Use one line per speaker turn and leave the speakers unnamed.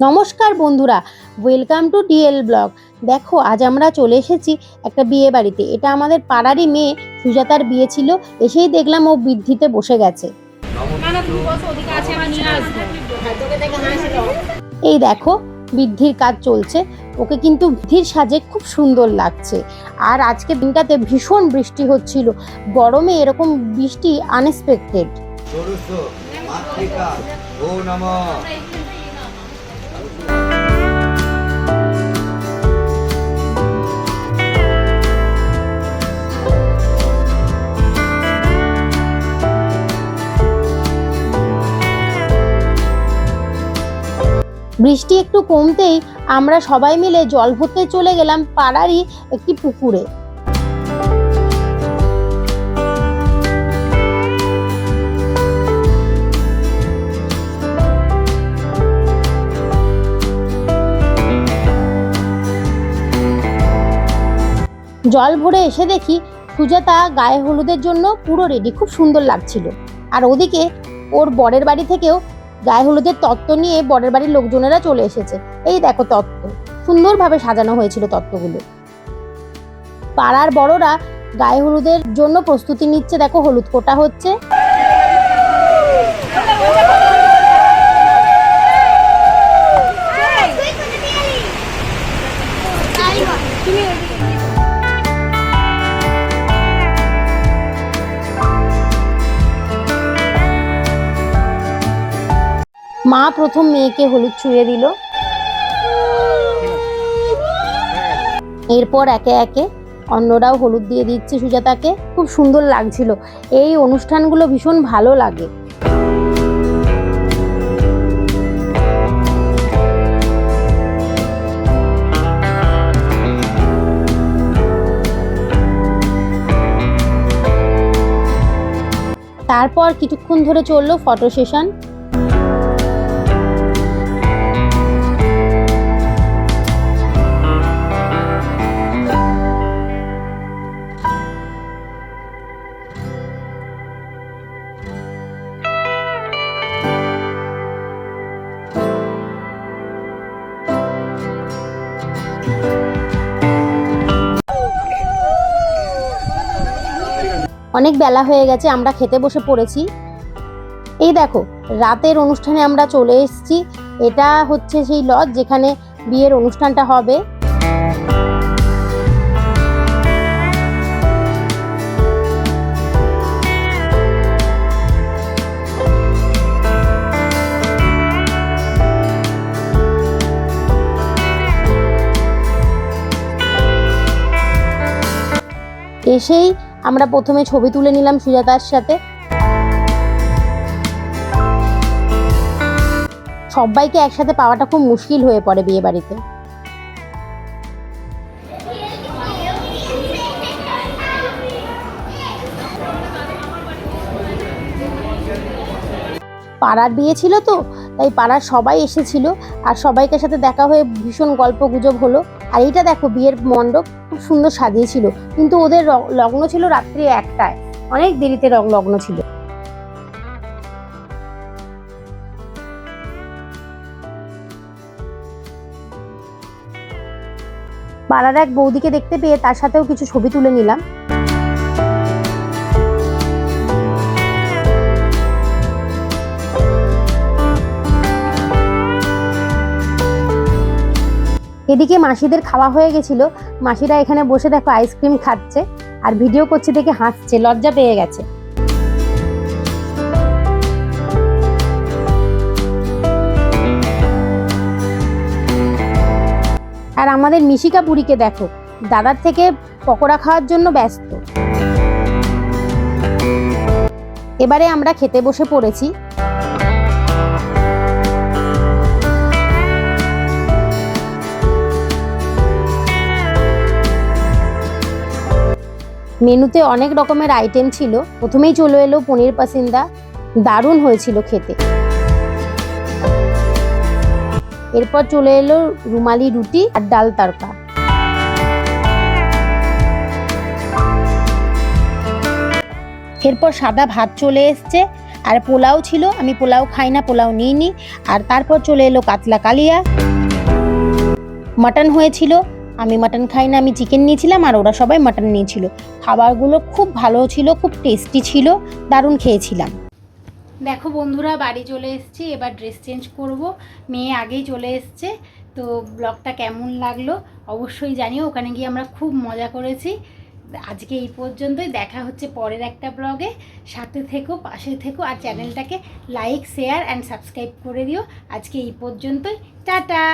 নমস্কার বন্ধুরা welcome to DL blog দেখো আজ আমরা চলে এসেছি একটা বিয়ে বাড়িতে। এটা আমাদের পাড়ারই মেয়ে সুজাতার বিয়ে ছিল এসেই দেখলাম ও বৃদ্ধিতে বসে গেছে।
আসব।
এই দেখো বৃদ্ধির কাজ চলছে। ওকে কিন্তু বৃদ্ধির সাজে খুব সুন্দর লাগছে। আর আজকে দিনটাতে ভীষণ বৃষ্টি হচ্ছিল। গরমে এরকম বৃষ্টি আনএক্সপেক্টেড বৃষ্টি একটু কমতেই আমরা সবাই মিলে জল ভরতে চলে গেলাম পাড়ারই একটি পুকুরে। জল ভরে এসে দেখি সুজাতা গায়ে হলুদের জন্য পুরো রেডি, খুব সুন্দর লাগছিল। আর ওদিকে ওর বরের বাড়ি থেকেও গায়ে হলুদের তত্ত্ব নিয়ে বরের বাড়ির লোকজনেরা চলে এসেছে। এই দেখো তত্ত্ব। সুন্দরভাবে সাজানো হয়েছিল তত্ত্বগুলো। পাড়ার বড়রা গায়ে হলুদের জন্য প্রস্তুতি নিচ্ছে। দেখো হলুদ কোটা হচ্ছে। মা প্রথম মেয়েকে হলুদ ছুঁয়ে দিল। এরপর একে একে অন্যরাও হলুদ দিয়ে দিচ্ছে সুজাতাকে। খুব সুন্দর লাগছিল। এই অনুষ্ঠানগুলো ভীষণ ভালো লাগে। তারপর কিছুক্ষণ ধরে চলল ফটো সেশন। অনেক বেলা হয়ে গেছে, আমরা খেতে বসে পড়েছি। এই দেখো, রাতের অনুষ্ঠানে আমরা চলে এসেছি। এটা হচ্ছে সেই লজ যেখানে বিয়ের অনুষ্ঠানটা হবে। এসেই আমরা প্রথমে ছবি তুলে নিলাম সুজাতার সাথে। সবাইকে একসাথে পাওয়াটা খুব মুশকিল হয়ে পড়ে বিয়ে বাড়িতে পাড়ার বিয়ে ছিল তো, তাই পাড়ার সবাই এসেছিল আর সবাইকে সাথে দেখা হয়ে ভীষণ গল্প গুজব হলো। আর এইটা দেখো, বিয়ের মণ্ডপ খুব সুন্দর সাজিয়েছিল। কিন্তু ওদের লগ্ন ছিল রাত্রি একটায়। অনেক দেরিতে লগ্ন ছিল। পাড়ার এক বৌদিকে দেখতে পেয়ে তার সাথেও কিছু ছবি তুলে নিলাম। এদিকে মাসিদের খাওয়া হয়ে গেছিল। মাসিরা এখানে বসে দেখো আইসক্রিম খাচ্ছে আর ভিডিও করছে দেখে হাসছে, লজ্জা পেয়ে গেছে। আর আমাদের মিশিকা বুড়িকে দেখো, দাদার থেকে পকোড়া খাওয়ার জন্য ব্যস্ত। এবারে আমরা খেতে বসে পড়েছি। মেনুতে অনেক রকমের আইটেম ছিল। প্রথমেই চলে এলো পনির পাসিন্দা। দারুণ হয়েছিল খেতে। এরপর চলে এলো রুমালি রুটি আর ডাল তারকা এরপর সাদা ভাত চলে এসছে। আর পোলাও ছিল, আমি পোলাও খাই না, পোলাও নিইনি। আর তারপর চলে এলো কাতলা কালিয়া। মাটন হয়েছিল আমি মাটন খাই না, আমি চিকেন নিয়েছিলাম আর ওরা সবাই মাটন নিয়েছিল। খাবারগুলো খুব ভালো ছিল, খুব টেস্টি ছিল, দারুণ খেয়েছিলাম। দেখো বন্ধুরা, বাড়ি চলে এসেছি, এবার ড্রেস চেঞ্জ করব। মেয়ে আগেই চলে এসছে, তো ব্লগটা কেমন লাগল অবশ্যই জানিও। ওখানে গিয়ে আমরা খুব মজা করেছি। আজকে এই পর্যন্তই, দেখা হচ্ছে পরের একটা ব্লগে সাথে থেকো, পাশে থেকো, আর চ্যানেলটাকে লাইক শেয়ার অ্যান্ড সাবস্ক্রাইব করে দিও। আজকে এই পর্যন্তই, টাটা!